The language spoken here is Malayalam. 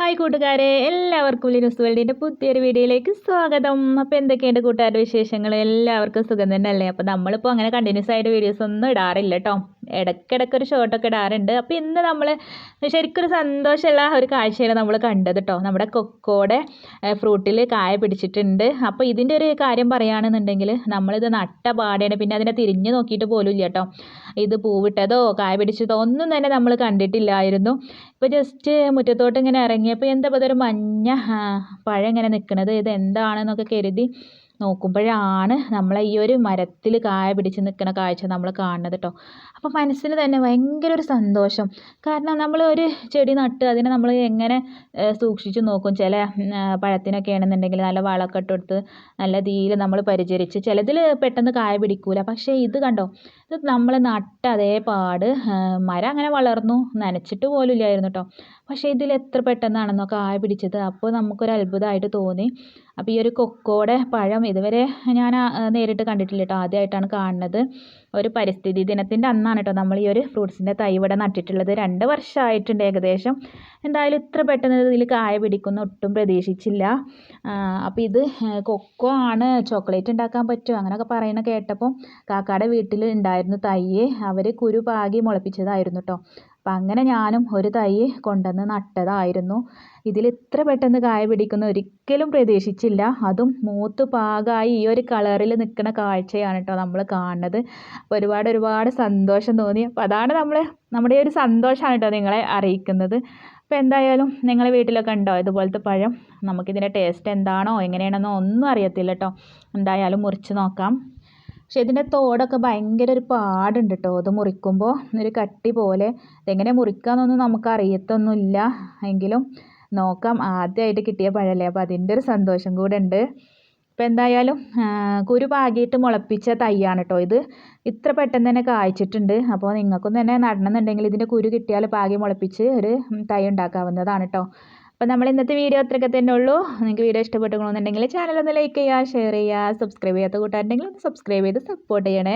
ഹായ് കൂട്ടുകാരെ. എല്ലാവർക്കും ലിനുസ് വേൾഡിന്റെ പുതിയൊരു വീഡിയോയിലേക്ക് സ്വാഗതം. അപ്പോൾ എന്തൊക്കെയുണ്ട് കൂട്ടുകാരുടെ വിശേഷങ്ങൾ? എല്ലാവർക്കും സുഖം തന്നെ അല്ലേ അപ്പോൾ നമ്മളിപ്പോൾ അങ്ങനെ കണ്ടിന്യൂസ് ആയിട്ട് വീഡിയോസ് ഒന്നും ഇടാറില്ല കേട്ടോ ഇടയ്ക്കിടയ്ക്ക് ഒരു ഷോട്ടൊക്കെ ഇടാറുണ്ട്. അപ്പോൾ ഇന്ന് നമ്മൾ ശരിക്കും ഒരു സന്തോഷമുള്ള ഒരു കാഴ്ചയാണ് നമ്മൾ കണ്ടത് കേട്ടോ നമ്മുടെ കൊക്കോടെ ഫ്രൂട്ടിൽ കായ പിടിച്ചിട്ടുണ്ട്. അപ്പോൾ ഇതിന്റെ ഒരു കാര്യം പറയുകയാണെന്നുണ്ടെങ്കിൽ നമ്മളിത് നട്ട പാടെയാണ്. പിന്നെ അതിനെ തിരിഞ്ഞ് നോക്കിയിട്ട് പോലും ഇല്ല കേട്ടോ ഇത് പൂവിട്ടതോ കായ പിടിച്ചതോ ഒന്നും തന്നെ നമ്മൾ കണ്ടിട്ടില്ലായിരുന്നു. ഇപ്പോൾ ജസ്റ്റ് മുറ്റത്തോട്ട് ഇങ്ങനെ ഇറങ്ങിയപ്പോൾ എന്താ ഇതൊരു മഞ്ഞ പഴം ഇങ്ങനെ നിൽക്കുന്നത് ഇത് എന്താണെന്നൊക്കെ കരുതി നോക്കുമ്പോഴാണ് നമ്മളെ ഈ ഒരു മരത്തിൽ കായ പിടിച്ച് നിൽക്കുന്ന കാഴ്ച നമ്മൾ കാണുന്നത് കേട്ടോ അപ്പോൾ മനസ്സിന് തന്നെ ഭയങ്കര ഒരു സന്തോഷം. കാരണം നമ്മൾ ഒരു ചെടി നട്ട് അതിനെ നമ്മൾ എങ്ങനെ സൂക്ഷിച്ച് നോക്കും? ചില പഴത്തിനൊക്കെ ആണെന്നുണ്ടെങ്കിൽ നല്ല വളമൊക്കെ ഇട്ട് നല്ല തീയിൽ നമ്മൾ പരിചരിച്ച് ചിലതിൽ പെട്ടെന്ന് കായ പിടിക്കൂല. പക്ഷേ ഇത് കണ്ടോ? ഇത് നമ്മൾ നട്ട് അതേ പാട് മരം അങ്ങനെ വളർന്നു. നനച്ചിട്ട് പോലും ഇല്ലായിരുന്നു കേട്ടോ പക്ഷേ ഇതിൽ എത്ര പെട്ടെന്നാണെന്നോ കായ പിടിച്ചത്. അപ്പോൾ നമുക്കൊരു അത്ഭുതമായിട്ട് തോന്നി. അപ്പോൾ ഈ ഒരു കൊക്കോടെ പഴം ഇതുവരെ ഞാൻ നേരിട്ട് കണ്ടിട്ടില്ല കേട്ടോ. ആദ്യമായിട്ടാണ് കാണുന്നത്. ഒരു പരിസ്ഥിതി ദിനത്തിന്റെ അന്നാണ് കേട്ടോ നമ്മൾ ഈ ഒരു ഫ്രൂട്ട്സിന്റെ തൈ ഇവിടെ നട്ടിട്ടുള്ളത്. രണ്ട് വർഷമായിട്ടുണ്ട് ഏകദേശം. എന്തായാലും ഇത്ര പെട്ടെന്ന് ഇതിൽ കായ പിടിക്കുന്ന ഒട്ടും പ്രതീക്ഷിച്ചില്ല. അപ്പോൾ ഇത് കൊക്കോ ആണ്. ചോക്ലേറ്റ് ഉണ്ടാക്കാൻ പറ്റും അങ്ങനെയൊക്കെ പറയണ കേട്ടപ്പോൾ കാക്കാടെ വീട്ടിൽ ഉണ്ടായിരുന്നു തൈ. അവർ കുരു പാകി മുളപ്പിച്ചതായിരുന്നു കേട്ടോ. അപ്പം അങ്ങനെ ഞാനും ഒരു തൈ കൊണ്ടുവന്ന് നട്ടതായിരുന്നു. ഇതിൽ ഇത്ര പെട്ടെന്ന് കായ പിടിക്കുന്ന ഒരിക്കലും പ്രതീക്ഷിച്ചില്ല. അതും മൂത്ത് പാകമായി ഈ ഒരു കളറിൽ നിൽക്കുന്ന കാഴ്ചയാണ് കേട്ടോ നമ്മൾ കാണുന്നത്. അപ്പോൾ ഒരുപാട് ഒരുപാട് സന്തോഷം തോന്നി. അപ്പോൾ അതാണ് നമ്മൾ നമ്മുടെ ഒരു സന്തോഷമാണ് കേട്ടോ നിങ്ങളെ അറിയിക്കുന്നത്. അപ്പോൾ എന്തായാലും നിങ്ങളെ വീട്ടിലൊക്കെ ഉണ്ടോ ഇതുപോലത്തെ പഴം? നമുക്കിതിന്റെ ടേസ്റ്റ് എന്താണോ എങ്ങനെയാണെന്നോ ഒന്നും അറിയത്തില്ല കേട്ടോ. എന്തായാലും മുറിച്ച് നോക്കാം. പക്ഷേ ഇതിന്റെ തോടൊക്കെ ഭയങ്കര ഒരു പാടുണ്ട് കേട്ടോ അത് മുറിക്കുമ്പോൾ ഒരു കട്ടി പോലെ. ഇതെങ്ങനെ മുറിക്കാമെന്നൊന്നും നമുക്ക് അറിയത്തൊന്നുമില്ല എങ്കിലും നോക്കാം. ആദ്യമായിട്ട് കിട്ടിയ പഴല്ലേ. അപ്പോൾ അതിന്റെ ഒരു സന്തോഷം കൂടെ ഉണ്ട്. അപ്പോൾ എന്തായാലും കുരു പാകിയിട്ട് മുളപ്പിച്ച തൈയാണ് കേട്ടോ ഇത്. ഇത്ര പെട്ടെന്ന് തന്നെ കായ്ച്ചിട്ടുണ്ട്. അപ്പോൾ നിങ്ങൾക്കും തന്നെ നടണമെന്നുണ്ടെങ്കിൽ ഇതിന്റെ കുരു കിട്ടിയാൽ പാകി മുളപ്പിച്ച് ഒരു തൈ ഉണ്ടാക്കാവുന്നതാണ് കേട്ടോ അപ്പോൾ നമ്മൾ ഇന്നത്തെ വീഡിയോ അത്രയൊക്കെ തന്നെ ഉള്ളൂ. നിങ്ങൾക്ക് വീഡിയോ ഇഷ്ടപ്പെട്ടുകൊണ്ടെന്നുണ്ടെങ്കിൽ ചാനൽ ഒന്ന് ലൈക്ക് ചെയ്യുക ഷെയർ ചെയ്യുക സബ്സ്ക്രൈബ് ചെയ്യാത്ത കൂട്ടുകാരുണ്ടെങ്കിൽ ഒന്ന് സബ്സ്ക്രൈബ് ചെയ്ത് സപ്പോർട്ട് ചെയ്യണേ.